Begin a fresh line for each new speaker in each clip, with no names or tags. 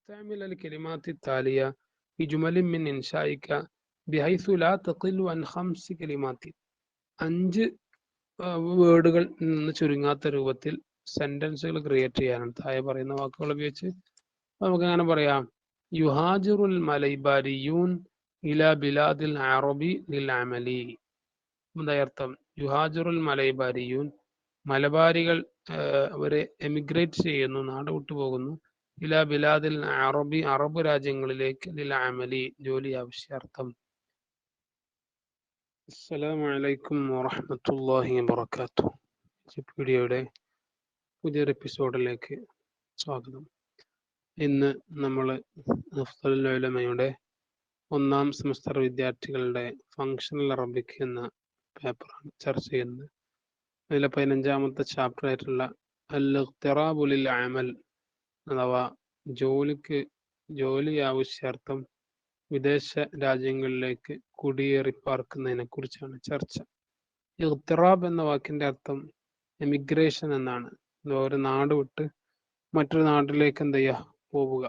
استعمل الكلمات التالية في جمل من إنشائك بحيث لا تقل عن خمس كلمات അഞ്ച് വേർഡുകൾ നിന്ന് ചുരുങ്ങാത്ത രൂപത്തിൽ സെന്റൻസുകൾ ക്രിയേറ്റ് ചെയ്യാനാണ് താഴെ പറയുന്ന വാക്കുകൾ ഉപയോഗിച്ച് നമുക്ക് അങ്ങനെ പറയാം യുഹാജിറുൽ മലൈബാരിയൂൻ ഇല ബിലാദിൽ അറബി ലിൽ അമലി എന്താ അർത്ഥം യുഹാജിറുൽ മലൈബാരിയൂൻ മലബാരികൾ ആഹ് അവരെ എമിഗ്രേറ്റ് ചെയ്യുന്നു നാട് വിട്ടു പോകുന്നു ഇല ബിലാദിൽ അറബി അറബ് രാജ്യങ്ങളിലേക്ക് ലിൽ അമലി ജോലി ആവശ്യാർത്ഥം. അസ്സലാമു അലൈക്കും വറഹ്മത്തുള്ളാഹി വബറകാതുഹു വീഡിയോയുടെ പുതിയൊരു എപ്പിസോഡിലേക്ക് സ്വാഗതം. ഇന്ന് നമ്മൾ ഉലമയുടെ ഒന്നാം സെമസ്റ്റർ വിദ്യാർത്ഥികളുടെ ഫങ്ഷണൽ അറബിക് എന്ന പേപ്പറാണ് ചർച്ച ചെയ്യുന്നത്. അതിലെ പതിനഞ്ചാമത്തെ ചാപ്റ്റർ ആയിട്ടുള്ള അൽ അമൽ അഥവാ ജോലിക്ക് ജോലി ആവശ്യാർത്ഥം വിദേശ രാജ്യങ്ങളിലേക്ക് കുടിയേറി പാർക്കുന്നതിനെ കുറിച്ചാണ് ചർച്ച. ഇഖ്തിറാബ് എന്ന വാക്കിന്റെ അർത്ഥം എമിഗ്രേഷൻ എന്നാണ്. ഒരു നാട് വിട്ട് മറ്റൊരു നാട്ടിലേക്ക് എന്ത് ചെയ്യുക? പോവുക.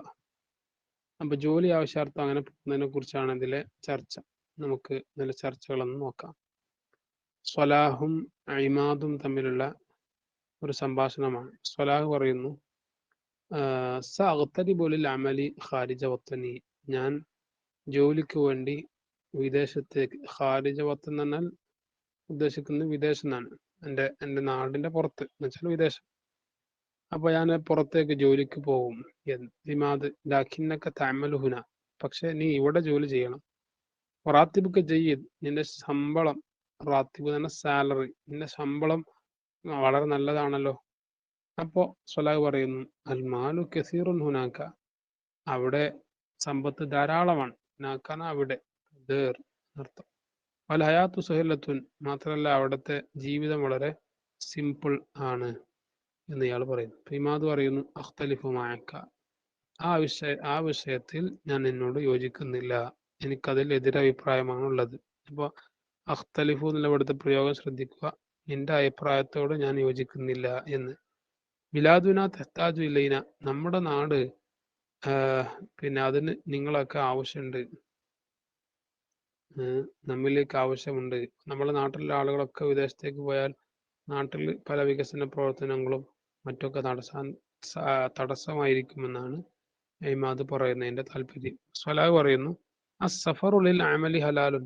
അപ്പൊ ജോലി ആവശ്യാർത്ഥം അങ്ങനെ പോകുന്നതിനെ കുറിച്ചാണ് ഇതിലെ ചർച്ച. നമുക്ക് ഇതിലെ ചർച്ചകളൊന്ന് നോക്കാം. സ്വലാഹും ഇമാദും തമ്മിലുള്ള ഒരു സംഭാഷണമാണ്. സ്വലാഹ് പറയുന്നു സഅ്തരിബുലിൽ അമലി ഖാരിജ വത്തനി. ഞാൻ ജോലിക്ക് വേണ്ടി വിദേശത്തേക്ക് ഖാരിജ വത്തൻ എന്ന് പറഞ്ഞാൽ ഉദ്ദേശിക്കുന്നത് വിദേശം എന്നാണ് എന്റെ എന്റെ നാടിന്റെ പുറത്ത് എന്ന് വെച്ചാൽ വിദേശം. അപ്പൊ ഞാൻ പുറത്തേക്ക് ജോലിക്ക് പോകും. എന്തിമാത് ലാഖിന്നൊക്കെ താമലുഹുന പക്ഷെ നീ ഇവിടെ ജോലി ചെയ്യണം. റാത്തിബൊക്കെ ജയ്യിദ് നിന്റെ ശമ്പളം റാത്തിബ് തന്നെ സാലറി നിന്റെ ശമ്പളം വളരെ നല്ലതാണല്ലോ. അപ്പോ സ്വലാഹ് പറയുന്നു അൽമാലു കസീറുൻ ഹുനാക്ക. അവിടെ സമ്പത്ത് ധാരാളമാണ്. ഹുനാക്കാന അവിടെ. അർത്ഥം. വൽ ഹയാത്തു സുഹലത്തുൻ. മാത്രമല്ല അവിടുത്തെ ജീവിതം വളരെ സിമ്പിൾ ആണ് എന്ന് ഇയാൾ പറയുന്നു. ഫിമാദ് പറയുന്നു അഖ്തലിഫുമായക്ക ആ വിഷയ ആ വിഷയത്തിൽ ഞാൻ എന്നോട് യോജിക്കുന്നില്ല. എനിക്കതിൽ എതിരഭിപ്രായമാണ് ഉള്ളത് അപ്പോൾ അഖ്തലിഫു എന്നുള്ള ഇവിടുത്തെ പ്രയോഗം ശ്രദ്ധിക്കുക. നിന്റെ അഭിപ്രായത്തോട് ഞാൻ യോജിക്കുന്നില്ല എന്ന്. ബിലാദുന തെത്താജു ഇല്ലൈന. നമ്മുടെ നാട് പിന്നെ അതിന് നിങ്ങളൊക്കെ ആവശ്യമുണ്ട് നമ്മിലേക്ക് ആവശ്യമുണ്ട്. നമ്മുടെ നാട്ടിലെ ആളുകളൊക്കെ വിദേശത്തേക്ക് പോയാൽ നാട്ടിൽ പല വികസന പ്രവർത്തനങ്ങളും മറ്റൊക്കെ തടസ്സാൻ തടസ്സമായിരിക്കുമെന്നാണ് ഇമാദ് പറയുന്നതിന്റെ താല്പര്യം. സ്വലാഹ് പറയുന്നു ആ സഫറുള്ളിൽ അമലി ഹലാലുൻ.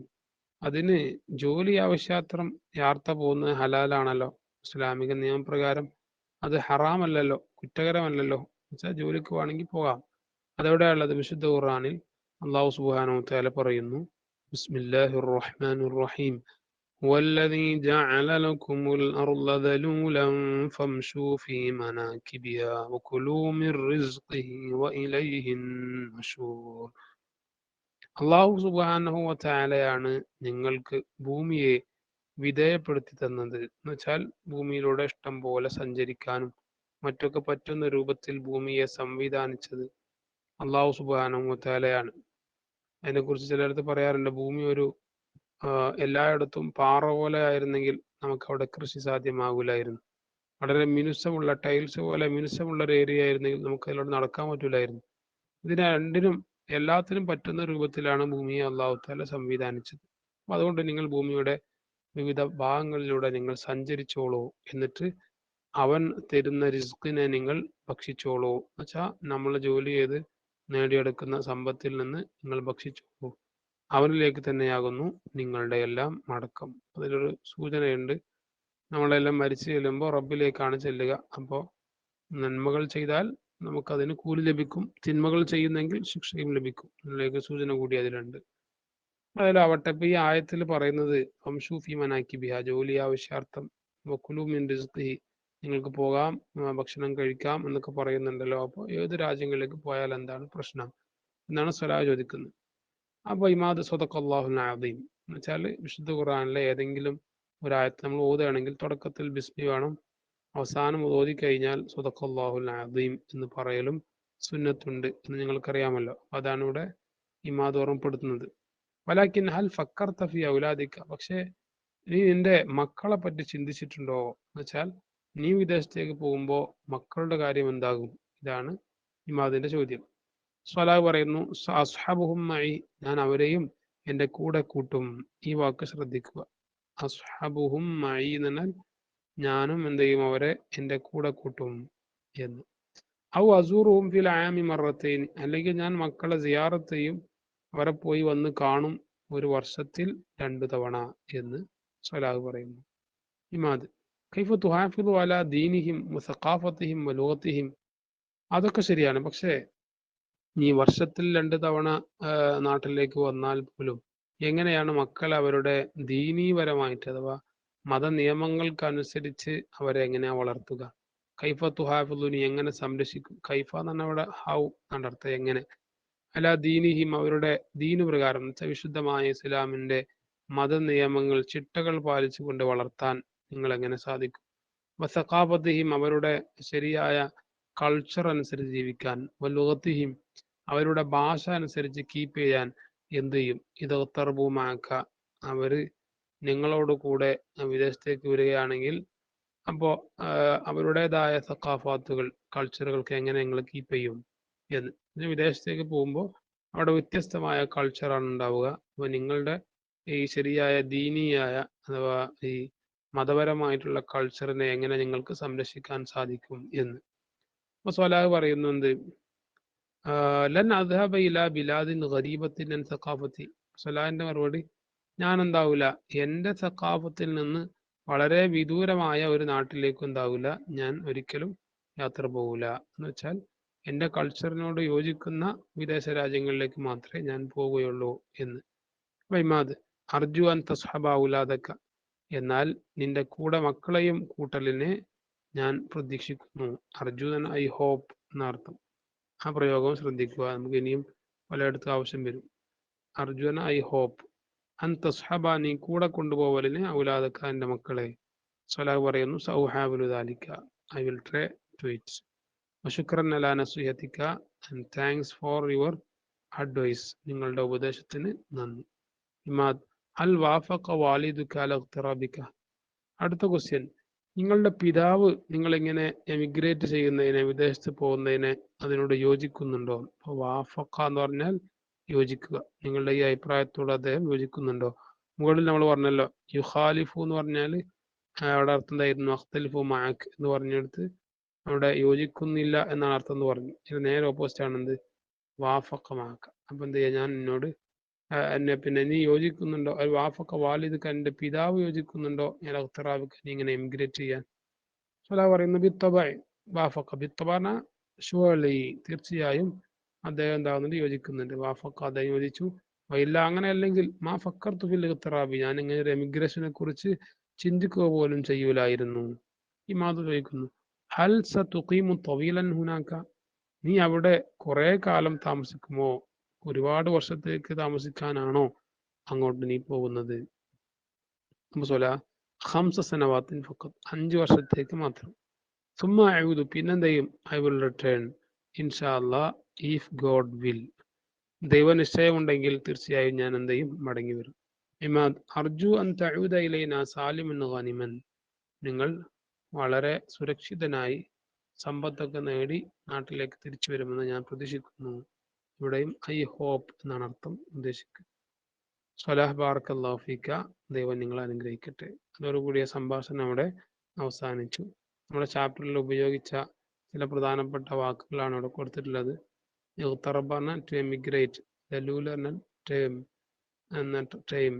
അതിന് ജോലി ആവശ്യാത്രം യാത്ര പോകുന്നത് ഹലാലാണല്ലോ. ഇസ്ലാമിക നിയമപ്രകാരം അത് ഹറാമല്ലല്ലോ കുറ്റകരമല്ലല്ലോ വെച്ചാൽ ജോലിക്ക് വേണമെങ്കിൽ പോകാം അതെവിടെയുള്ളത് വിശുദ്ധ ഖുർആനിൽ അള്ളാഹു സുബ്ഹാനഹു തആല പറയുന്നു ബിസ്മില്ലാഹിർ റഹ്മാനിർ റഹീം والذي جعل لكم الأرض ذلولا فامشوا في مناكبها وكلوا من رزقه وإليه النشور അള്ളാഹു സുബാനഹു വത്താലയാണ് നിങ്ങൾക്ക് ഭൂമിയെ വിധേയപ്പെടുത്തി തന്നത്. എന്ന് വെച്ചാൽ ഭൂമിയിലൂടെ ഇഷ്ടം പോലെ സഞ്ചരിക്കാനും മറ്റൊക്കെ പറ്റുന്ന രൂപത്തിൽ ഭൂമിയെ സംവിധാനിച്ചത് അള്ളാഹു സുബാനഹു വത്താലയാണ് അതിനെക്കുറിച്ച് ചിലയിടത്ത് പറയാറുണ്ട് ഭൂമി ഒരു എല്ലായിടത്തും പാറ പോലെ ആയിരുന്നെങ്കിൽ നമുക്ക് അവിടെ കൃഷി സാധ്യമാകില്ലായിരുന്നു. വളരെ മിനുസമുള്ള ടൈൽസ് പോലെ മിനുസമുള്ള ഒരു ഏരിയ ആയിരുന്നെങ്കിൽ നമുക്ക് അതിലൂടെ നടക്കാൻ പറ്റൂലായിരുന്നു. ഇതിന് രണ്ടിനും എല്ലാത്തിനും പറ്റുന്ന രൂപത്തിലാണ് ഭൂമിയെ അള്ളാഹു താല സംവിധാനിച്ചത്. അതുകൊണ്ട് നിങ്ങൾ ഭൂമിയുടെ വിവിധ ഭാഗങ്ങളിലൂടെ നിങ്ങൾ സഞ്ചരിച്ചോളൂ. എന്നിട്ട് അവൻ തരുന്ന റിസ്കിനെ നിങ്ങൾ ഭക്ഷിച്ചോളൂ. എന്നുവെച്ചാൽ നമ്മൾ ജോലി ചെയ്ത് നേടിയെടുക്കുന്ന സമ്പത്തിൽ നിന്ന് നിങ്ങൾ ഭക്ഷിച്ചോളൂ. അവനിലേക്ക് തന്നെയാകുന്നു നിങ്ങളുടെ എല്ലാം മടക്കം. അതിലൊരു സൂചനയുണ്ട്. നമ്മളെല്ലാം മരിച്ചു ചെല്ലുമ്പോൾ റബ്ബിലേക്കാണ് ചെല്ലുക. അപ്പോൾ നന്മകൾ ചെയ്താൽ നമുക്കതിന് കൂലി ലഭിക്കും. തിന്മകൾ ചെയ്യുന്നെങ്കിൽ ശിക്ഷയും ലഭിക്കും. അതിലേക്ക് സൂചന കൂടി അതിലുണ്ട്. അതിലാവട്ടെ. ഇപ്പൊ ഈ ആയത്തിൽ പറയുന്നത് ഫംഷൂഫി ബിഹ ജോലി ആവശ്യാർത്ഥം വക്കുലൂമിൻ റിസ്ഖി നിങ്ങൾക്ക് പോകാം ഭക്ഷണം കഴിക്കാം എന്നൊക്കെ പറയുന്നുണ്ടല്ലോ. അപ്പോൾ ഏത് രാജ്യങ്ങളിലേക്ക് പോയാൽ എന്താണ് പ്രശ്നം? എന്നാണ് സ്വലാ ചോദിക്കുന്നത്. അപ്പൊ ഇമാദ് സ്വതക്കല്ലാഹു നാദീം എന്ന് വെച്ചാൽ വിശുദ്ധ ഖുറാനിലെ ഏതെങ്കിലും ഒരായത്ത് നമ്മൾ ഓതുകയാണെങ്കിൽ തുടക്കത്തിൽ ബിസ്മി വേണം. അവസാനം ഓതി കഴിഞ്ഞാൽ സ്വതക്കല്ലാഹു നാദീം എന്ന് പറയലും സുന്നത്തുണ്ട് എന്ന് നിങ്ങൾക്കറിയാമല്ലോ അതാണ് ഇവിടെ ഇമാദ് ഓർമ്മപ്പെടുത്തുന്നത്. വലാക്കിൻ ഹൽ ഫക്കർത്ത ഫി ഔലാദിക്ക പക്ഷേ നീ നിന്റെ മക്കളെ പറ്റി ചിന്തിച്ചിട്ടുണ്ടോ? എന്ന് വെച്ചാൽ നീ വിദേശത്തേക്ക് പോകുമ്പോൾ മക്കളുടെ കാര്യം എന്താകും? ഇതാണ് ഇമാദിന്റെ ചോദ്യം. സ്വലാഹ് പറയുന്നു അസ്ഹബുഹുമായി ഞാൻ അവരെയും എന്റെ കൂടെ കൂട്ടും. ഈ വാക്ക് ശ്രദ്ധിക്കുക. അസ്ഹബുഹും മഴി എന്ന് പറഞ്ഞാൽ ഞാനും എന്ത് ചെയ്യും അവരെ എന്റെ കൂടെ കൂട്ടും എന്ന്. ഔ അസൂറുഹും ഫിൽ ആമി മറത്തേൻ അല്ലെങ്കിൽ ഞാൻ മക്കളെ സിയാറത്തെയും അവരെ പോയി വന്ന് കാണും ഒരു വർഷത്തിൽ രണ്ടു തവണ എന്ന് സലാഹ് പറയുന്നു. ഇമാദ് കൈഫ തുഹാഫിദു അല ദീനിഹിം സഖാഫത്തിഹിം ലോകത്തിഹിം അതൊക്കെ ശരിയാണ്. പക്ഷേ നീ വർഷത്തിൽ രണ്ട് തവണ നാട്ടിലേക്ക് വന്നാൽ പോലും എങ്ങനെയാണ് മക്കൾ അവരുടെ ദീനീപരമായിട്ട് അഥവാ മത നിയമങ്ങൾക്കനുസരിച്ച് അവരെ എങ്ങനെയാ വളർത്തുക? കൈഫ തുഹാഫുലുനി എങ്ങനെ സംരക്ഷിക്കും കൈഫ എന്ന് പറഞ്ഞാൽ അവിടെ ഹൗ നടത്ത എങ്ങനെ അല്ല ദീനിഹിം അവരുടെ ദീനു പ്രകാരം വിശുദ്ധമായ ഇസ്ലാമിന്റെ മത നിയമങ്ങൾ ചിട്ടകൾ പാലിച്ചുകൊണ്ട് വളർത്താൻ നിങ്ങൾ എങ്ങനെ സാധിക്കും വസഖാബത്തിഹിം അവരുടെ ശരിയായ കൾച്ചർ അനുസരിച്ച് ജീവിക്കാൻ വലുഹത്തിഹിം അവരുടെ ഭാഷ അനുസരിച്ച് കീപ്പ് ചെയ്യാൻ എന്ത് ചെയ്യും? ഇത് തർബുമാക്ക അവർ നിങ്ങളോട് കൂടെ വിദേശത്തേക്ക് വരികയാണെങ്കിൽ അപ്പോൾ അവരുടേതായ സക്കാഫാത്തുകൾ കൾച്ചറുകൾക്ക് എങ്ങനെ നിങ്ങൾ കീപ്പ് ചെയ്യും? എന്ന് പിന്നെ വിദേശത്തേക്ക് പോകുമ്പോൾ അവിടെ വ്യത്യസ്തമായ കൾച്ചറാണ് ഉണ്ടാവുക. അപ്പോൾ നിങ്ങളുടെ ഈ ശരിയായ ദീനിയായ അഥവാ ഈ മതപരമായിട്ടുള്ള കൾച്ചറിനെ എങ്ങനെ നിങ്ങൾക്ക് സംരക്ഷിക്കാൻ സാധിക്കും എന്ന്. അപ്പോൾ സ്വലാഹ് പറയുന്നുണ്ട് ലൻ അദ്ഹബ ഇല ബിലാദിൻ ഗരീബത്തിൻ സഖാഫത്തി. സ്വലാഹിന്റെ മറുപടി ഞാൻ എന്താവില്ല എന്റെ സഖാഫത്തിൽ നിന്ന് വളരെ വിദൂരമായ ഒരു നാട്ടിലേക്ക് ഉണ്ടാവില്ല ഞാൻ ഒരിക്കലും യാത്ര പോകില്ല എന്ന് വെച്ചാൽ എന്റെ കൾച്ചറിനോട് യോജിക്കുന്ന വിദേശ രാജ്യങ്ങളിലേക്ക് മാത്രമേ ഞാൻ പോവുകയുള്ളൂ എന്ന്. വൈമാദ് അർജു അൻ തസ്ഹബാവുലാതക്ക എന്നാൽ നിന്റെ കൂടെ മക്കളെയും കൂട്ടലിനെ ഞാൻ പ്രതീക്ഷിക്കുന്നു. അർജുനൻ ഐ ഹോപ്പ് എന്നർത്ഥം. ആ പ്രയോഗം ശ്രദ്ധിക്കുക. നമുക്ക് ഇനിയും പലയിടത്തും ആവശ്യം വരും. Arjuna I hope. അൻ തസ്ഹബ നീ കൂടെ കൊണ്ടുപോവലിന് ഔലാദക്ക എന്റെ മക്കളെ. സ്വലാഹ് പറയുന്നു സൗഹാബുലുദാലിക്ക I will try to it വശുക്രൻ അലാ നസുഹത്തിക്ക and thanks for your advice നിങ്ങളുടെ ഉപദേശത്തിന് നന്ദി. ഇമാദ് അൽ വാഫക്ക വാലിദു അൽ അഖ്തറാബിക്ക അടുത്ത ക്വസ്റ്റ്യൻ നിങ്ങളുടെ പിതാവ് നിങ്ങളിങ്ങനെ എമിഗ്രേറ്റ് ചെയ്യുന്നതിനെ വിദേശത്ത് പോകുന്നതിനെ അതിനോട് യോജിക്കുന്നുണ്ടോ? അപ്പോൾ വാഫക്ക എന്ന് പറഞ്ഞാൽ യോജിക്കുക. നിങ്ങളുടെ ഈ അഭിപ്രായത്തോട് അദ്ദേഹം യോജിക്കുന്നുണ്ടോ? മുകളിൽ നമ്മൾ പറഞ്ഞല്ലോ യുഹാലിഫു എന്ന് പറഞ്ഞാൽ അവിടെ അർത്ഥം എന്തായിരുന്നു? അഖ്തലിഫു മാക് എന്ന് പറഞ്ഞെടുത്ത് അവിടെ യോജിക്കുന്നില്ല എന്നാണ് അർത്ഥം എന്ന് പറഞ്ഞു. ഇത് നേരെ ഓപ്പോസിറ്റ് ആണ് എന്ത്? വാഫക്ക മാക്ക അപ്പൊ എന്ത് ചെയ്യാ? ഞാൻ എന്നോട് എന്നെ പിന്നെ നീ യോജിക്കുന്നുണ്ടോ? വാഫക്ക വാലിദ് എന്റെ പിതാവ് യോജിക്കുന്നുണ്ടോ? ഞാൻ അഖ്തറാബിക്ക് നീ ഇങ്ങനെ എമിഗ്രേറ്റ് ചെയ്യാൻ. സലാ പറയുന്നു ബിത്തബായ്. വാഫക്ക. ബിത്തബാന ഷുവലി തീർച്ചയായും അദ്ദേഹം എന്താകുന്നുണ്ട് യോജിക്കുന്നുണ്ട്. വാഫക്ക അദ്ദേഹം യോജിച്ചു. ഇല്ല അങ്ങനെ അല്ലെങ്കിൽ മാ ഫക്കർ തുഫിൽ ഇഖ്തറാബി. ഞാൻ ഇങ്ങനെ ഒരു എമിഗ്രേഷനെ കുറിച്ച് ചിന്തിക്കുക പോലും ചെയ്യൂലായിരുന്നു. ഈ മാതു ചോദിക്കുന്നു. ഹൽ സ തുഖീമു തവീലൻ ഹുനാക്ക. നീ അവിടെ കുറെ കാലം താമസിക്കുമോ? ഒരുപാട് വർഷത്തേക്ക് താമസിക്കാനാണോ അങ്ങോട്ട് നീ പോകുന്നത്? ഹംസ സനവാത്തിൻ ഫക്കത്ത് അഞ്ച് വർഷത്തേക്ക് മാത്രം. സുമ്മ അഴുതു പിന്നെന്തെയും? I will return. ഇൻഷാ അല്ലാ ഇഫ് ഗോഡ് വിൽ. ദൈവനിശ്ചയമുണ്ടെങ്കിൽ തീർച്ചയായും ഞാൻ എന്തെയും മടങ്ങി വരും ഇമാദ് അർജു അൻ തഊദ ഇലൈന സാലിമൻ ഖാനിമൻ നിങ്ങൾ വളരെ സുരക്ഷിതനായി സമ്പത്തൊക്കെ നേടി നാട്ടിലേക്ക് തിരിച്ചു വരുമെന്ന് ഞാൻ പ്രതീക്ഷിക്കുന്നു. ഇവിടെയും ഐ ഹോപ്പ് എന്നാണ് അർത്ഥം ഉദ്ദേശിക്കുന്നത് സ്വലാഹ് ബാർക്ക് അള്ളാഫിക്ക ദൈവം നിങ്ങളെ അനുഗ്രഹിക്കട്ടെ. അതോടുകൂടിയ സംഭാഷണം അവിടെ അവസാനിച്ചു. നമ്മുടെ ചാപ്റ്ററിൽ ഉപയോഗിച്ച ചില പ്രധാനപ്പെട്ട വാക്കുകളാണ് ഇവിടെ കൊടുത്തിട്ടുള്ളത്. ഇഖ്തറബന ടു എമിഗ്രേറ്റ് എന്ന ടൈം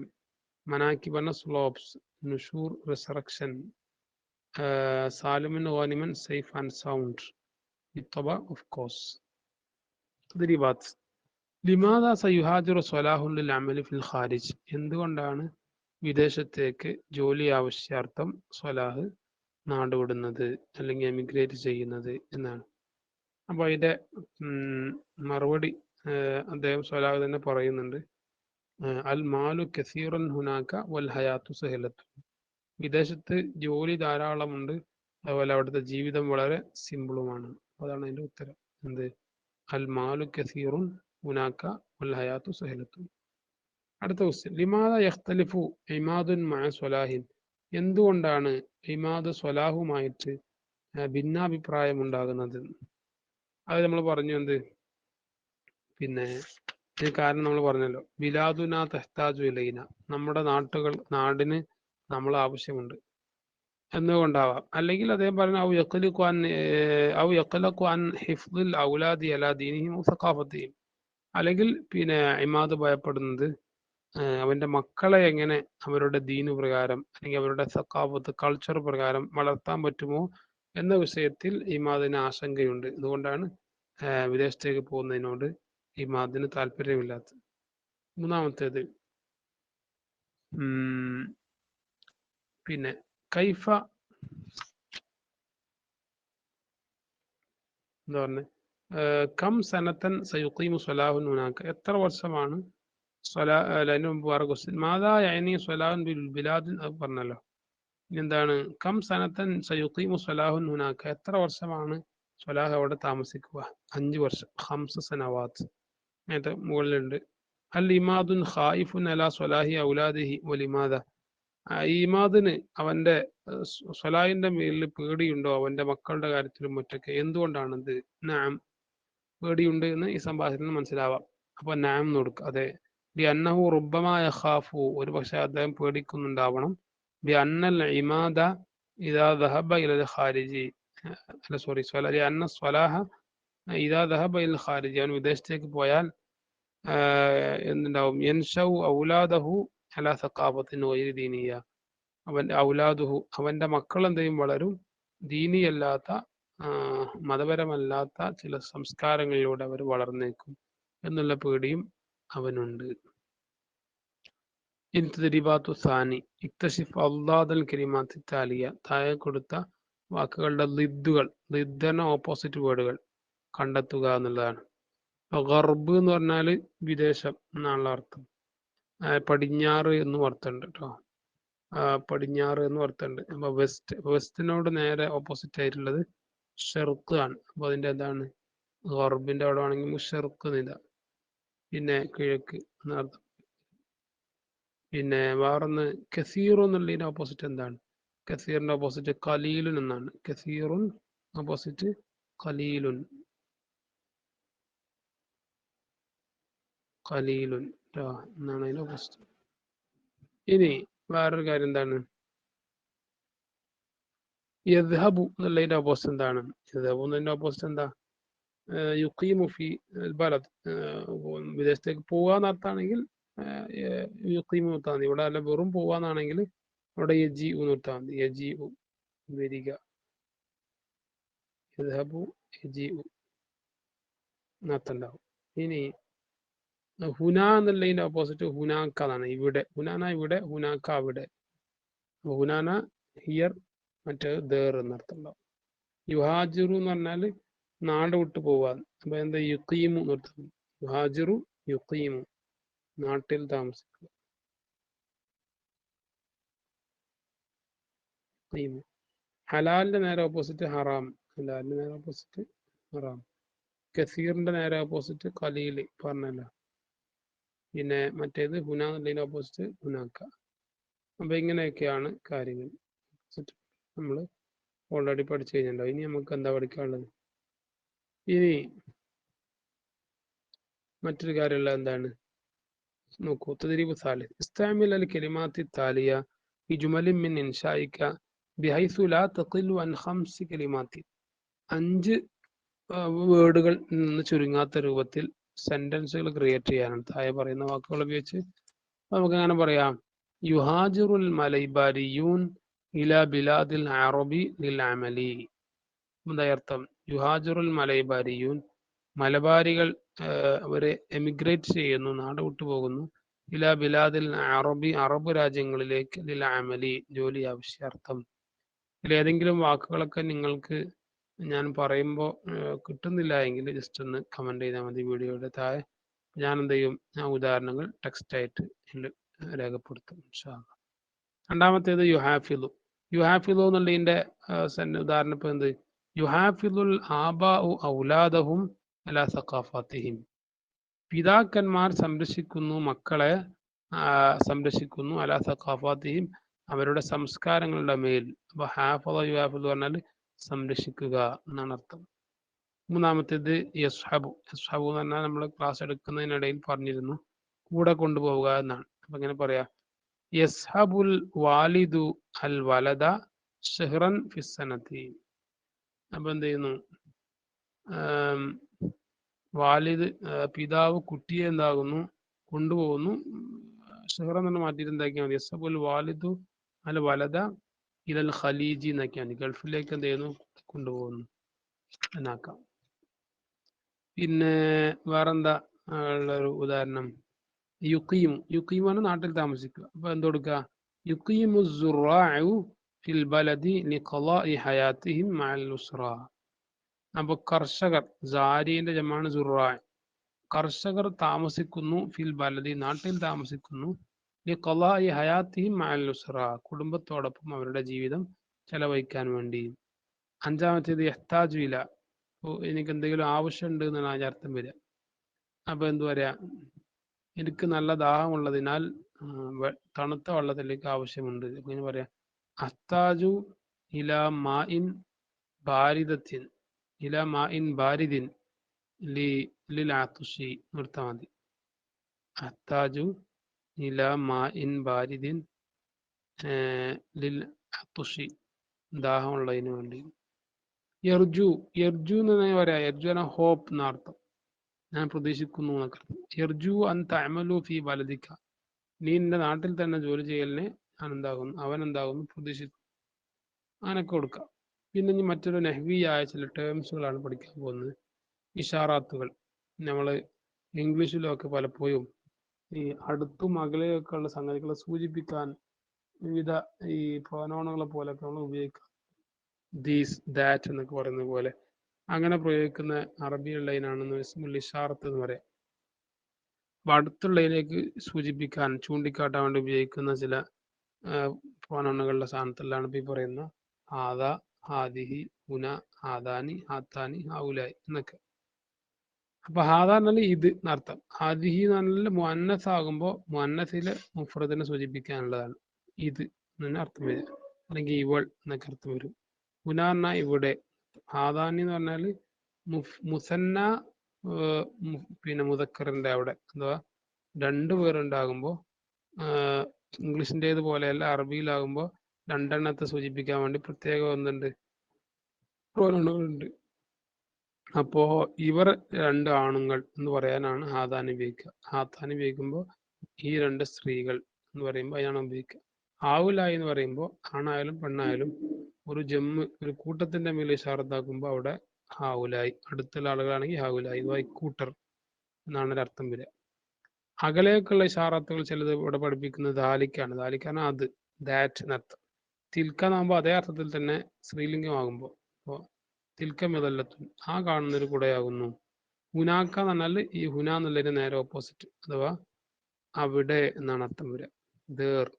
മനാക്കി പറഞ്ഞ സ്ലോപ്സ് നുഷൂർ റിസറക്ഷൻ സാലിമൻ ഗാനിമൻ സേഫ് ആൻഡ് സൗണ്ട് ഇത്തബ ഓഫ് കോഴ്സ് തദ്രീബാത്ത് ലിമാദ സയുഹാജിറു ലിൽ അമലി ഫിൽ ഖാരിജ് എന്തുകൊണ്ടാണ് വിദേശത്തേക്ക് ജോലി ആവശ്യാർത്ഥം സ്വലാഹ് നാടുവിടുന്നത് അല്ലെങ്കിൽ എമിഗ്രേറ്റ് ചെയ്യുന്നത് എന്നാണ്? അപ്പോൾ അതിന്റെ മറുപടി അദ്ദേഹം സ്വലാഹ് തന്നെ പറയുന്നുണ്ട്. അൽ മാലു കസീറൻ ഹുനാക്ക വൽ ഹയാത്തു സഹലത്തു വിദേശത്ത് ജോലി ധാരാളമുണ്ട്. അതുപോലെ അവിടുത്തെ ജീവിതം വളരെ സിമ്പിളുമാണ് അതാണ് അതിന്റെ ഉത്തരം. എന്ത്? അൽ മാലു കസീറുൻ ഹുനാക്ക വൽ ഹയാത്തു സഹലത്തു അടുത്ത ക്വസ്റ്റ്യൻ ലിമാദ യഖ്തലിഫു ഇമാദുൻ മഅ സ്വലാഹിൻ? എന്തുകൊണ്ടാണ് ഇമാദ് സ്വലാഹുമായിട്ട് ഭിന്നാഭിപ്രായം ഉണ്ടാകുന്നത് അത് നമ്മൾ പറഞ്ഞു എന്ത്? പിന്നെ ഇതിന് കാരണം നമ്മൾ പറഞ്ഞല്ലോ. ബിലാദുന തെഹ്താജു ഇലൈന. നമ്മുടെ നാട്ടുകൾ നാടിന് നമ്മൾ ആവശ്യമുണ്ട് എന്നുകൊണ്ടാവാം അല്ലെങ്കിൽ അദ്ദേഹം പറഞ്ഞ ഔ യക്കലിക്കുവാൻ ഔ യക്കലക്കുവാൻ ഹിഫ്ദുൽ ഔലാദി അലാ ദീനിഹിം സഖാഫത്തിഹിം. അല്ലെങ്കിൽ പിന്നെ ഇമാദ് ഭയപ്പെടുന്നത് അവന്റെ മക്കളെ എങ്ങനെ അവരുടെ ദീനു പ്രകാരം അല്ലെങ്കിൽ അവരുടെ സക്കാഫത്ത് കൾച്ചർ പ്രകാരം വളർത്താൻ പറ്റുമോ എന്ന വിഷയത്തിൽ ഇമാദിന് ആശങ്കയുണ്ട്. അതുകൊണ്ടാണ് വിദേശത്തേക്ക് പോകുന്നതിനോട് ഇമാദിന് താല്പര്യമില്ലാത്തത്. മൂന്നാമത്തേത് പിന്നെ കൈഫ എന്താ പറഞ്ഞ കം സനത്തൻ സയുക്കീമു സ്വലാഹുൻ മുനാക്ക് എത്ര വർഷമാണ് സ്വലാ അതിന് മുമ്പ് വേറെ ക്വസ്റ്റ്യൻ മാതാ യനി സ്വലാഹുൻ ബിൽ ബിലാദിൻ അത് പറഞ്ഞല്ലോ. എന്താണ്? കം സനത്തൻ സയുക്കീമു സ്വലാഹുൻ മുനാക്ക് എത്ര വർഷമാണ് സ്വലാഹ് അവിടെ താമസിക്കുക? അഞ്ച് വർഷം ഹംസ സനവാത്ത് അതിന്റെ മുകളിലുണ്ട്. അൽ ഇമാദുൻ ഖായിഫുൻ അല സ്വലാഹി ഔലാദിഹി വലിമാദ ഈമാദിന് അവന്റെ സ്വലായിന്റെ മേലിൽ പേടിയുണ്ടോ? അവന്റെ മക്കളുടെ കാര്യത്തിലും മറ്റൊക്കെ എന്തുകൊണ്ടാണത്? നാം പേടിയുണ്ട് എന്ന് ഈ സംഭാഷണത്തിൽ മനസ്സിലാവാം. അപ്പൊ നാം എന്ന് കൊടുക്കുക അതെ. ബി അന്നഹു റുബമായ ഖാഫു ഒരു പക്ഷെ അദ്ദേഹം പേടിക്കുന്നുണ്ടാവണം. ബി അന്നൽ ഇമാദ ഇതാ ദഹബ ഇലൽ ഖാരിജി. അല്ല സോറി സ്വല അന്ന സ്വലാഹ ഇതാ ദഹബ ഇൽ ഖാരിജി. അവൻ വിദേശത്തേക്ക് പോയാൽ എന്തുണ്ടാവും? യൻഷൗ ഔലാദഹു അല സക്കാഫത്തിന് വൈരി ദീനിയ. അവന്റെ ഔലാദുഹു അവന്റെ മക്കൾ എന്തെയും വളരും. ദീനിയല്ലാത്ത മതപരമല്ലാത്ത ചില സംസ്കാരങ്ങളിലൂടെ അവർ വളർന്നേക്കും എന്നുള്ള പേടിയും അവനുണ്ട്. ഇൻതിരിബാത്തു സാനി ഇക്തഷിഫ് അള്ളാദൽ കരിമാത്തി താലിയ കൊടുത്ത വാക്കുകളുടെ ലിദ്ദുകൾ ലിദ്ദന ഓപ്പോസിറ്റ് വേർഡുകൾ കണ്ടെത്തുക എന്നുള്ളതാണ്. ഗർബ് എന്ന് പറഞ്ഞാൽ വിദേശം എന്നാണുള്ള അർത്ഥം. പടിഞ്ഞാറ് എന്ന് അർത്ഥമുണ്ട് കേട്ടോ പടിഞ്ഞാറ് എന്ന് അർത്ഥമുണ്ട് അപ്പൊ വെസ്റ്റ് വെസ്റ്റിനോട് നേരെ ഓപ്പോസിറ്റ് ആയിട്ടുള്ളത് ഷെർക്ക് ആണ്. അപ്പൊ അതിന്റെ എന്താണ്? ഗർബിന്റെ അവിടെ ആണെങ്കിൽ ഷെർക്ക് നിത പിന്നെ കിഴക്ക് എന്നർത്ഥം പിന്നെ വേറൊന്ന് കസീറു എന്നുള്ളതിന്റെ ഓപ്പോസിറ്റ് എന്താണ്? കസീറിന്റെ ഓപ്പോസിറ്റ് കലീലുൻ എന്നാണ്. കസീറുൻ ഓപ്പോസിറ്റ് കലീലുൻ കലീലുൻ എന്നാണ് അതിന്റെ ഇനി വേറൊരു കാര്യം എന്താണ്? യദ്ഹബു എന്നുള്ളതിന്റെ ഓപ്പോസിറ്റ് എന്താണ്? യദ്ഹബു എന്നതിന്റെ ഓപ്പോസിറ്റ് എന്താ? യുക്കി മുഫി ബലദ് വിദേശത്തേക്ക് പോവാന്ന് അർത്ഥാണെങ്കിൽ യുക്കീമു നിർത്താൽ മതി. ഇവിടെ അല്ല വെറും പോവാന്നാണെങ്കിൽ അവിടെ യജി നിർത്താൽ മതി. യജി ഉ വരിക. യദ്ഹബു യജി ഉണ്ടാവും. ഇനി ഹുന എന്നുള്ളതിന്റെ ഓപ്പോസിറ്റ് ഹുനാക്ക എന്നാണ്. ഇവിടെ ഹുനാന ഇവിടെ ഹുനാക്ക അവിടെ. ഹുനാന ഹിയർ മറ്റേ ദേർ എന്നർത്ഥം യുഹാജിറു എന്ന് പറഞ്ഞാൽ നാട് വിട്ടു പോവാൻ. അപ്പൊ എന്താ യുക്കീമു എന്നർത്ഥം യുഹാജിറു യുക്കീമു നാട്ടിൽ താമസിക്കുക. ഹലാലിന്റെ നേരെ ഓപ്പോസിറ്റ് ഹറാം. ഹലാലിന്റെ നേരെ ഓപ്പോസിറ്റ് ഹറാം. കസീറിന്റെ നേരെ ഓപ്പോസിറ്റ് കലീൽ പറഞ്ഞല്ലോ. പിന്നെ മറ്റേത് ഹുന എന്നുള്ളതിന്റെ ഓപ്പോസിറ്റ് ഹുനാക്ക അപ്പൊ ഇങ്ങനെയൊക്കെയാണ് കാര്യങ്ങൾ. നമ്മൾ ഓൾറെഡി പഠിച്ചു കഴിഞ്ഞിട്ടുണ്ടോ ഇനി നമുക്ക് എന്താ പഠിക്കാനുള്ളത്? ഇനി മറ്റൊരു കാര്യമുള്ള എന്താണ്? നോക്കൂ. തദ്രീബ് സാലിഹ്. ഇസ്താമിൽ അൽ കലിമാത്തി താലിയ ഈ മിൻ ഇൻഷായിക്ക ബിഹൈസു ലാ തഖില്ലു അൻ ഹംസ് കലിമാത്തി. അഞ്ച് വേർഡുകൾ നിന്ന് ചുരുങ്ങാത്ത രൂപത്തിൽ സെന്റൻസുകൾ ക്രിയേറ്റ് ചെയ്യാനാണ് താഴെ പറയുന്ന വാക്കുകൾ ഉപയോഗിച്ച് നമുക്ക് അങ്ങനെ പറയാം? യുഹാജിറുൽ മലൈബാരിയൂൻ ഇല ബിലാദിൽ അറബി ലിൽ അമലി. അർത്ഥം? യുഹാജിറുൽ മലൈബാരിയൂൻ മലബാരികൾ അവരെ എമിഗ്രേറ്റ് ചെയ്യുന്നു നാട് വിട്ടു പോകുന്നു. ഇല ബിലാദിൽ അറബി അറബ് രാജ്യങ്ങളിലേക്ക് ലിൽ അമലി ജോലി ആവശ്യാർത്ഥം. ഇതിൽ ഏതെങ്കിലും വാക്കുകളൊക്കെ നിങ്ങൾക്ക് ഞാൻ പറയുമ്പോൾ കിട്ടുന്നില്ല എങ്കിൽ ജസ്റ്റ് ഒന്ന് കമന്റ് ചെയ്താൽ മതി വീഡിയോയുടെ താഴെ. ഞാൻ എന്ത് ചെയ്യും? ആ ഉദാഹരണങ്ങൾ ടെക്സ്റ്റ് ആയിട്ട് രേഖപ്പെടുത്തും രണ്ടാമത്തേത് യുഹാഫിലു യുഹാഫിലു എന്നുള്ളതിന്റെ ഉദാഹരണം ഇപ്പൊ എന്ത്? യുഹാഫിലുൽ ആബാ ഔലാദഹും അല സഖാഫാത്തിഹിം. പിതാക്കന്മാർ സംരക്ഷിക്കുന്നു മക്കളെ സംരക്ഷിക്കുന്നു അലാ സഖാഫാത്തിഹിം. അവരുടെ സംസ്കാരങ്ങളുടെ മേൽ. അപ്പൊ യു യുഹാഫിദ് പറഞ്ഞാൽ സംരക്ഷിക്കുക എന്നാണ് അർത്ഥം. മൂന്നാമത്തേത് യസ്ഹബു. യസ്ഹബു എന്ന് പറഞ്ഞാൽ നമ്മൾ ക്ലാസ് എടുക്കുന്നതിനിടയിൽ പറഞ്ഞിരുന്നു കൂടെ കൊണ്ടുപോവുക എന്നാണ്. അപ്പൊ എങ്ങനെ പറയാ യസ്ഹബുൽ വാലിദു അൽ വലദ ഷെഹ്റൻ ഫിസനത്തി അപ്പൊ എന്ത് ചെയ്യുന്നു? വാലിദ് പിതാവ് കുട്ടിയെ എന്താകുന്നു? കൊണ്ടുപോകുന്നു. ഷെഹ്റൻ എന്ന് മാറ്റിയിട്ട് എന്താക്കിയാൽ മതി. യസ്ഹബുൽ വാലിദു അൽ വലദ ഇലൽ ഖലീജി എന്നൊക്കെയാണ് ഗൾഫിലേക്ക് എന്ത് ചെയ്യുന്നു കൊണ്ടുപോകുന്നു എന്നാക്കാം പിന്നെ വേറെന്താ ഉള്ളൊരു ഉദാഹരണം യുക്കീം യുക്കീമാണ് നാട്ടിൽ താമസിക്കുക അപ്പൊ എന്ത് കൊടുക്കുക അപ്പൊ കർഷകർ ജാരിന്റെ ജമാണ് കർഷകർ താമസിക്കുന്നു ഫിൽ ബലദി നാട്ടിൽ താമസിക്കുന്നു ലിഖളാഇ ഹയാത്തിഹിം മഅൽ ഉസ്റ കുടുംബത്തോടൊപ്പം അവരുടെ ജീവിതം ചെലവഴിക്കാൻ വേണ്ടി. അഞ്ചാമത്തേത് യഹ്താജു ഇല. എനിക്ക് എന്തെങ്കിലും ആവശ്യമുണ്ട് എന്നാണ് അതിന്റെ അർത്ഥം വരിക. അപ്പൊ എന്തു പറയാ? എനിക്ക് നല്ല ദാഹമുള്ളതിനാൽ തണുത്ത വെള്ളത്തിലേക്ക് ആവശ്യമുണ്ട്. ഇങ്ങനെ പറയാം. അസ്താജു ഇല മാഇൻ ബാരിദത്തിൻ. ഇല മാഇൻ ബാരിദിൻ. ലി ലിൽ ആതുഷി നിർത്താൻ മതി. അസ്താജു മാഇൻ ബാരിദിൻ ലിൽ ആതുഷി ദാഹമുള്ളതിന് വേണ്ടി. യർജു യർജു എന്ന് പറയാം യർജു എന്ന ഹോപ്പ് എന്നർത്ഥം. ഞാൻ പ്രതീക്ഷിക്കുന്നു എന്നൊക്കെ. യർജു അൻ തഅമലു ഫി വലതിക്ക നീ നിന്റെ നാട്ടിൽ തന്നെ ജോലി ചെയ്യലിനെ ഞാൻ എന്താകുന്നു? അവൻ എന്താകുന്നു? പ്രതീക്ഷിക്കുന്നു. അങ്ങനൊക്കെ കൊടുക്കാം പിന്നെ ഇനി മറ്റൊരു നെഹ്വിയായ ചില ടേംസുകളാണ് പഠിക്കാൻ പോകുന്നത്. ഇഷാറാത്തുകൾ. നമ്മൾ ഇംഗ്ലീഷിലൊക്കെ പലപ്പോഴും ഈ അടുത്തും അകലെയൊക്കെ ഉള്ള സംഗതികളെ സൂചിപ്പിക്കാൻ വിവിധ ഈ പ്രോനോണുകളെ പോലൊക്കെ നമ്മൾ ഉപയോഗിക്കാം. ദീസ് ദാറ്റ് എന്നൊക്കെ പറയുന്ന പോലെ. അങ്ങനെ പ്രയോഗിക്കുന്ന അറബിയുള്ളതിനാണെന്ന് ഇസ്മുൽ ഇഷാറത്ത് എന്ന് പറയാം. അപ്പൊ അടുത്തുള്ള ലൈനിലേക്ക് സൂചിപ്പിക്കാൻ ചൂണ്ടിക്കാട്ടാൻ വേണ്ടി ഉപയോഗിക്കുന്ന ചില പ്രോനൗണുകളുടെ സ്ഥാനത്തിലാണ് ഇപ്പൊ ഈ പറയുന്ന ആദ ഹാദിഹി ഹുന ആദാനി ഹാത്താനി ഹൗലായി എന്നൊക്കെ. അപ്പൊ ഹാദ ഇത് എന്നർത്ഥം ഹാദിഹി എന്ന് പറഞ്ഞാൽ മുഅന്നസ് ആകുമ്പോൾ മുഅന്നസിലെ മുഫ്രദിനെ സൂചിപ്പിക്കാനുള്ളതാണ്. ഇത് എന്നാണ് അർത്ഥം വരിക. അല്ലെങ്കിൽ ഇവൾ എന്നൊക്കെ അർത്ഥം വരും. പറഞ്ഞാൽ ഇവിടെ. ഹാദാനി എന്ന് പറഞ്ഞാൽ മുസന്ന പിന്നെ മുതക്കറിന്റെ അവിടെ എന്താ രണ്ടു പേരുണ്ടാകുമ്പോൾ ഇംഗ്ലീഷിന്റേത് പോലെയല്ല അറബിയിലാകുമ്പോൾ രണ്ടെണ്ണത്തെ സൂചിപ്പിക്കാൻ വേണ്ടി പ്രത്യേകം ഒന്നുണ്ട്. പ്രോനൗണുകളുണ്ട് അപ്പോ ഇവർ രണ്ട് ആണുങ്ങൾ എന്ന് പറയാനാണ് ഹാതാൻ ഉപയോഗിക്കുക. ഹാത്താനി ഉപയോഗിക്കുമ്പോൾ ഈ രണ്ട് സ്ത്രീകൾ എന്ന് പറയുമ്പോൾ അതിനാണ് ഉപയോഗിക്കുക. ആവുലായി എന്ന് പറയുമ്പോൾ ആണായാലും പെണ്ണായാലും ഒരു ജമ്മ് ഒരു കൂട്ടത്തിന്റെ മേൽ ഇഷാറത്താക്കുമ്പോൾ അവിടെ ഹാവുലായി അടുത്തുള്ള ആളുകളാണെങ്കിൽ ഹാവുലായി അഥവാ കൂട്ടർ എന്നാണ് അർത്ഥം വരിക. അകലേക്കുള്ള ഇഷാറത്തുകൾ ചിലത് ഇവിടെ പഠിപ്പിക്കുന്നത് ദാലിക്കാണ്. ദാലിക്കാണ് അത്. ദാറ്റ് എന്നർത്ഥം. തിൽക്കാന്നാകുമ്പോൾ അതേ അർത്ഥത്തിൽ തന്നെ സ്ത്രീലിംഗമാകുമ്പോൾ. അപ്പോൾ തിൽക്ക മിതല്ലത്തും ആ കാണുന്നൊരു കുടയാകുന്നു. ഹുനാക്ക എന്ന് പറഞ്ഞാൽ ഈ ഹുന എന്നുള്ളതിന് നേരെ ഓപ്പോസിറ്റ് അഥവാ അവിടെ എന്നാണ് അർത്ഥം വരിക. ദേർ.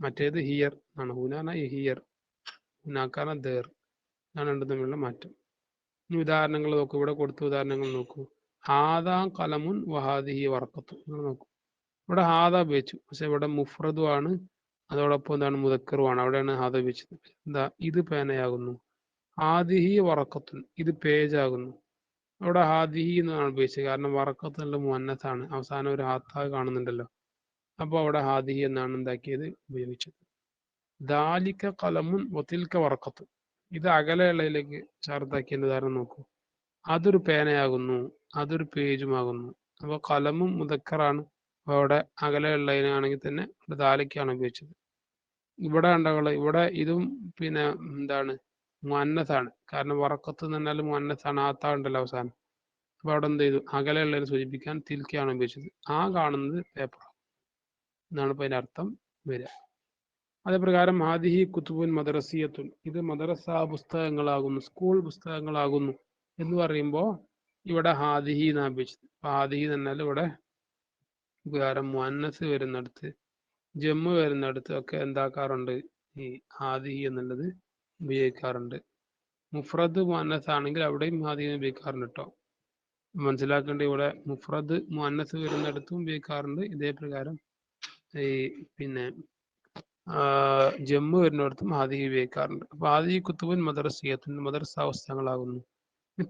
മറ്റേത് ഹിയർ എന്നാണ്. ഹുന പറഞ്ഞാൽ ഹിയർ. ഹുനാക്കാന ദേർ. ഇതാണ് രണ്ടും തമ്മിലുള്ള മാറ്റം. ഇനി ഉദാഹരണങ്ങൾ നോക്കൂ. ഇവിടെ കൊടുത്ത ഉദാഹരണങ്ങൾ നോക്കൂ. ഹാദാ കലമുൻ വഹാദി ഹി നിങ്ങൾ നോക്കൂ. ഇവിടെ ഹാദ ഉപയോഗിച്ചു. പക്ഷെ ഇവിടെ മുഫ്രദു ആണ് അതോടൊപ്പം എന്താണ്? മുതക്കറുമാണ് അവിടെയാണ് ഹാദ ഉപയോഗിച്ചത്. എന്താ? ഇത് പേനയാകുന്നു. ഹാദിഹി വറക്കത്തുൻ. ഇത് പേജ് ആകുന്നു അവിടെ ഹാദിഹി എന്നാണ് ഉപയോഗിച്ചത് കാരണം വറക്കത്ത് നല്ല മുന്നത്താണ് അവസാനം ഒരു ഹാത്താവ് കാണുന്നുണ്ടല്ലോ. അപ്പോൾ അവിടെ ഹാദിഹി എന്നാണ് എന്താക്കിയത്? ഉപയോഗിച്ചത്. ദാലിക്ക കലമുൻ ഒത്തിൽക്ക വറക്കത്ത് ഇത് അകലെയുള്ളതിലേക്ക് ചേർത്താക്കിയതിന്റെ ഉദാഹരണം നോക്കൂ. അതൊരു പേനയാകുന്നു. അതൊരു പേജുമാകുന്നു. അപ്പോൾ കലമും മുതക്കറാണ് അപ്പോൾ അവിടെ അകലെയുള്ളതിനാണെങ്കിൽ തന്നെ ദാലിക്കാണ് ഉപയോഗിച്ചത്. ഇവിടെ ഉണ്ടാകുള്ള ഇവിടെ ഇതും പിന്നെ എന്താണ്? മുന്നത്താണ് കാരണം വറക്കത്ത് എന്ന് പറഞ്ഞാൽ മുന്നത്താണ് ആത്താ ഉണ്ടല്ലോ അവസാനം. അപ്പൊ അവിടെ എന്ത് ചെയ്തു? അകലെയുള്ളതിനെ സൂചിപ്പിക്കാൻ തിൽക്കയാണ് ഉപയോഗിച്ചത്. ആ കാണുന്നത് പേപ്പർ എന്നാണ് ഇപ്പൊ അതിന്റെ അർത്ഥം വരിക. അതേപ്രകാരം ആദിഹി കുത്തുബുൻ മദ്രസിയത്തുൻ. ഇത് മദ്രസ പുസ്തകങ്ങളാകുന്നു സ്കൂൾ പുസ്തകങ്ങളാകുന്നു എന്ന് പറയുമ്പോൾ ഇവിടെ ഹാദിഹി എന്നാണ് ഉപയോഗിച്ചത്. അപ്പൊ ഹാദിഹി എന്നാൽ ഇവിടെ ഉപകാരം മുന്നസ് വരുന്നിടത്ത് ജമ്മു വരുന്നിടത്ത് ഒക്കെ എന്താക്കാറുണ്ട് ഈ ഹാദിഹി എന്നുള്ളത്? ഉപയോഗിക്കാറുണ്ട്. മുഫ്രദ് മുഅന്നസ് ആണെങ്കിൽ അവിടെയും ആദ്യം ഉപയോഗിക്കാറുണ്ട് കേട്ടോ മനസ്സിലാക്കേണ്ട ഇവിടെ മുഫ്രദ് മുഅന്നസ് വരുന്നിടത്തും ഉപയോഗിക്കാറുണ്ട്. ഇതേ പ്രകാരം ഈ പിന്നെ ജമ്മു വരുന്നിടത്തും ആദ്യം ഉപയോഗിക്കാറുണ്ട്. അപ്പൊ ആദ്യ കുത്തുബൻ മദർസിയത്തു മദർസ അവസ്ഥകളാകുന്നു.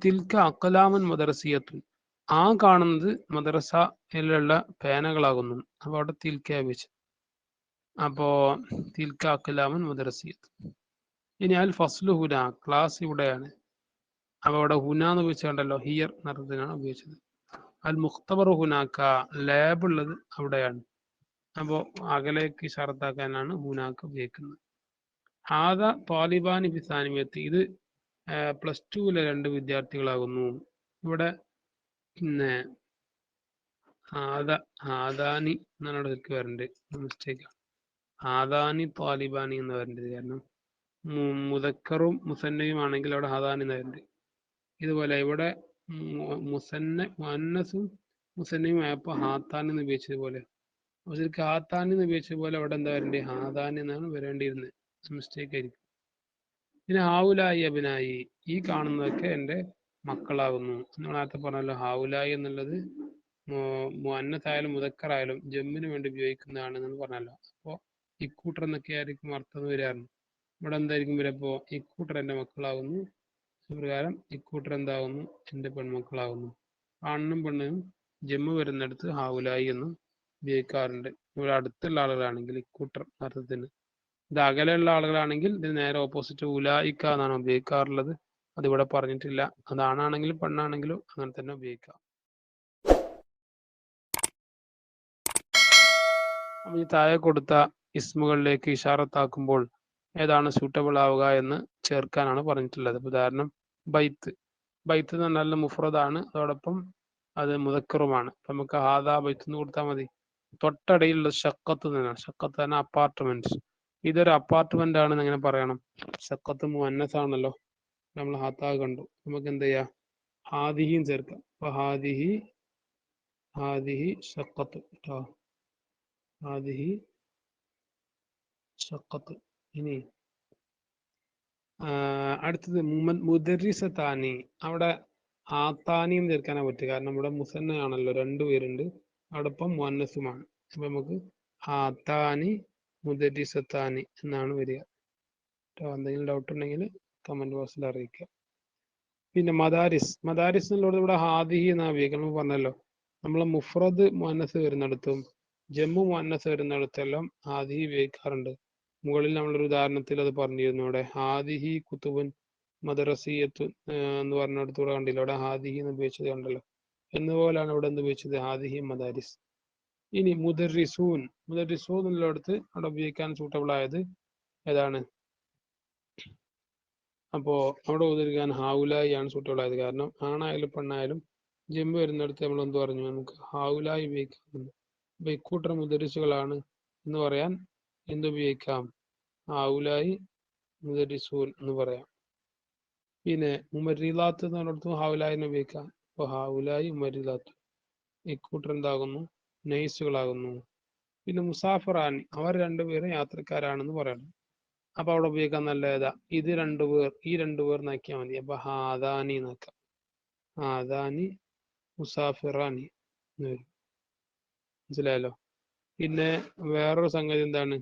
തിൽക്ക അക്കലാമൻ മദർസിയത്തുൻ. ആ കാണുന്നത് മദ്രസയിലുള്ള പേനകളാകുന്നു. അപ്പൊ അവിടെ തിൽക്ക വെച്ച് അപ്പോ തിൽക്ക അക്കലാമൻ മദ്രസിയത്ത് ഇനി അൽ ഫസ്ലു ഹുന ക്ലാസ് ഇവിടെയാണ്. അപ്പൊ അവിടെ ഹുന എന്ന് ഉപയോഗിച്ചുണ്ടല്ലോ ഹിയർ എന്നർത്ഥത്തിനാണ് ഉപയോഗിച്ചത്. അൽ മുഖ്തബർ ഹുനാക്ക ലാബ് ഉള്ളത് അവിടെയാണ്. അപ്പോൾ അകലേക്ക് ഷർത്താക്കാനാണ് ഹുനാക്ക ഉപയോഗിക്കുന്നത്. ഹാദ താലിബാനി ഫിസാനിമത്ത് ഇത് പ്ലസ് ടുവിലെ രണ്ട് വിദ്യാർത്ഥികളാകുന്നു. ഇവിടെ പിന്നെ ആദ ഹാദാനി എന്നാണ് അവിടെ ശരിക്കും വരേണ്ടത് മിസ്റ്റേക്ക് ഹാദാനി താലിബാനി എന്ന് വരേണ്ടത് കാരണം. മു- മുദക്കറും മുസന്നയും ആണെങ്കിൽ അവിടെ ഹാദാനി എന്ന് വരേണ്ടത് ഇതുപോലെ ഇവിടെ മുസന്ന മുഅന്നസും മുസന്നയും ആയപ്പോൾ ഹാത്താൻ എന്ന് ഉപയോഗിച്ചതുപോലെ അപ്പോൾ ശരിക്കും ഹാത്താൻ എന്ന് ഉപയോഗിച്ചതുപോലെ അവിടെ എന്താ വരേണ്ടത് ഹാദാൻ എന്നാണ് വരേണ്ടിയിരുന്നത്. മിസ്റ്റേക്ക് ആയിരിക്കും. പിന്നെ ഹാവുലായി അഭിനായി ഈ കാണുന്നതൊക്കെ എന്റെ മക്കളാകുന്നു നമ്മൾ നേരത്തെ പറഞ്ഞല്ലോ ഹാവുലായി എന്നുള്ളത് മുന്നത്തായാലും മുതക്കറായാലും ജമ്മിന് വേണ്ടി ഉപയോഗിക്കുന്നതാണ് എന്ന് പറഞ്ഞല്ലോ. അപ്പോൾ ഇക്കൂട്ടർ എന്നൊക്കെ ആയിരിക്കും അർത്ഥം വരാറുണ്ട്. ഇവിടെ എന്തായിരിക്കും വരപ്പോ ഇക്കൂട്ടർ എന്റെ മക്കളാകുന്നു. പ്രകാരം ഇക്കൂട്ടർ എന്താകുന്നു? എന്റെ പെൺമക്കളാകുന്നു. ആണിനും പെണ്ണിനും ജമ്മു വരുന്നിടത്ത് ഹാവുലായി എന്ന് ഉപയോഗിക്കാറുണ്ട് ഇവിടെ അടുത്തുള്ള ആളുകളാണെങ്കിൽ ഇക്കൂട്ടർ അർത്ഥത്തിന്. ഇത് അകലെയുള്ള ആളുകളാണെങ്കിൽ ഇതിന് നേരെ ഓപ്പോസിറ്റ് ഉലായിക്ക എന്നാണ് ഉപയോഗിക്കാറുള്ളത് അതിവിടെ പറഞ്ഞിട്ടില്ല. അത് ആണാണെങ്കിലും പെണ്ണാണെങ്കിലും അങ്ങനെ തന്നെ ഉപയോഗിക്കാം. ഈ താഴെ കൊടുത്ത ഇസ്മുകളിലേക്ക് ഇഷാറത്താക്കുമ്പോൾ ഏതാണ് സൂട്ടബിൾ ആവുക എന്ന് ചേർക്കാനാണ് പറഞ്ഞിട്ടുള്ളത്. ഉദാഹരണം ബൈത്ത്. ബൈത്ത് എന്ന് പറഞ്ഞാൽ മുഫ്രദാണ്. അതോടൊപ്പം അത് മുതക്കറുമാണ് നമുക്ക് ഹാദാ ബൈത്ത് എന്ന് കൊടുത്താൽ മതി. തൊട്ടടയിലുള്ള ഷക്കത്ത് തന്നെയാണ് ഷക്കത്ത് തന്നെ അപ്പാർട്ട്മെന്റ്സ് ഇതൊരു അപ്പാർട്ട്മെന്റ് ആണെന്ന് എങ്ങനെ പറയണം? ഷക്കത്ത് മുന്നസാണല്ലോ നമ്മൾ ഹാത്താ കണ്ടു. നമുക്ക് എന്ത് ചെയ്യാം? ഹാദിഹിയും ചേർക്കാം. അപ്പൊ ഹാദിഹി ഹാദിഹി ഷക്കത്ത് കേട്ടോ ഹാദിഹി ഷക്കത്ത് ഇനി അടുത്തത് മുദരിസത്താനി. അവിടെ ആത്താനിയും ചേർക്കാനാ പറ്റുക. കാരണം ഇവിടെ മുസന്നയാണല്ലോ രണ്ടുപേരുണ്ട് അവിടെ ഇപ്പം മുന്നസുമാണ് അപ്പൊ നമുക്ക് ആത്താനി മുദരിസത്താനി എന്നാണ് വരിക. എന്തെങ്കിലും ഡൗട്ട് ഉണ്ടെങ്കിൽ കമന്റ് ബോക്സിൽ അറിയിക്കുക. പിന്നെ മദാരിസ്. മദാരിസ് എന്നുള്ളത് ഇവിടെ ഹാദിഹി എന്നാ നമ്മൾ പറഞ്ഞല്ലോ നമ്മൾ മുഫ്രദ് മുന്നസ് വരുന്നിടത്തും ജമ്മു മുന്നസ് വരുന്നിടത്തെല്ലാം ഹാദിഹി ഉപയോഗിക്കാറുണ്ട്. മുകളിൽ നമ്മളൊരു ഉദാഹരണത്തിൽ അത് പറഞ്ഞിരുന്നു. അവിടെ ഹാദിഹി കുത്തുബുൻ മദറസിയത്തു എന്ന് പറഞ്ഞിടത്തൂടെ കണ്ടില്ല? അവിടെ ഹാദിഹി എന്ന് ഉപയോഗിച്ചത് കണ്ടല്ലോ. എന്നുപോലാണ് ഇവിടെ എന്ത് ഉപയോഗിച്ചത്? ഹാദിഹി മദാരിസ്. ഇനി മുദറിസൂൻ മുദറിസൂൻ എന്നുള്ളടത്ത് അവിടെ ഉപയോഗിക്കാൻ സൂട്ടബിൾ ആയത് ഏതാണ്? അപ്പോ അവിടെ ഉദരിക്കാൻ ഹാവുലായി ആണ് സൂട്ടബിൾ ആയത്. കാരണം ആണായാലും പെണ്ണായാലും ജമ്പ് വരുന്നിടത്ത് നമ്മൾ എന്ത് പറഞ്ഞു? നമുക്ക് ഹാവുലായി ഉപയോഗിക്കാറുണ്ട്. ഇക്കൂട്ടർ മുദരിസുകളാണ് എന്ന് പറയാൻ എന്ത് ഉപയോഗിക്കാം? ഹാവുലായി മുദരിസൂൻ എന്ന് പറയാം. പിന്നെ ഉമരിലാത്ത് എന്ന് ഹാവുലായി ഹാവുലായിനെ ഉപയോഗിക്കാം. അപ്പൊ ഹാവുലായി ഉമരിലാത്ത് ഇക്കൂട്ടർ എന്താകുന്നു? നൈസുകളാകുന്നു. പിന്നെ മുസാഫറാനി അവർ രണ്ടുപേരും യാത്രക്കാരാണെന്ന് പറയണം. അപ്പൊ അവിടെ ഉപയോഗിക്കാൻ നല്ല ഏതാ ഇത് രണ്ടുപേർ ഈ രണ്ടുപേർ നാക്കിയാൽ മതി. അപ്പൊ ഹാദാനി നാക്കാം. ഹാദാനി മുസാഫിറാനി എന്ന് മനസ്സിലായല്ലോ? പിന്നെ വേറൊരു സംഗതി എന്താണ്?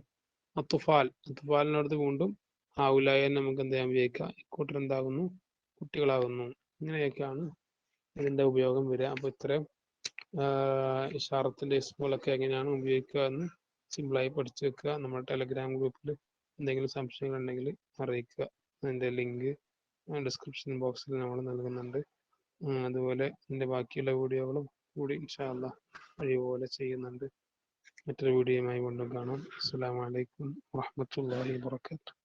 അത്തുഫാൽ അത്തുഫാലിനടുത്ത് വീണ്ടും ഹാവുലായ നമുക്ക് എന്ത് ചെയ്യാൻ ഉപയോഗിക്കാം ഇക്കൂട്ടർ എന്താകുന്നു? കുട്ടികളാകുന്നു. ഇങ്ങനെയൊക്കെയാണ് ഇതിന്റെ ഉപയോഗം വരിക. അപ്പൊ ഇത്രയും ഇഷാറത്തിന്റെ ഇസ്മുകളൊക്കെ എങ്ങനെയാണ് ഉപയോഗിക്കുക എന്ന് സിമ്പിളായി പഠിച്ചു വെക്കുക. നമ്മുടെ ടെലഗ്രാം ഗ്രൂപ്പിൽ എന്തെങ്കിലും സംശയങ്ങൾ ഉണ്ടെങ്കിൽ അറിയിക്കുക. അതിന്റെ ലിങ്ക് ഡിസ്ക്രിപ്ഷൻ ബോക്സിൽ നമ്മൾ നൽകുന്നുണ്ട്. അതുപോലെ ഇതിന്റെ ബാക്കിയുള്ള വീഡിയോകളും കൂടി ഇൻഷാല്ല വഴിപോലെ ചെയ്യുന്നുണ്ട്. മറ്റൊരു വീഡിയോയുമായി വീണ്ടും കാണാം. അസ്സലാമു അലൈക്കും വറഹ്മത്തുള്ളാഹി വബറകാതുഹു.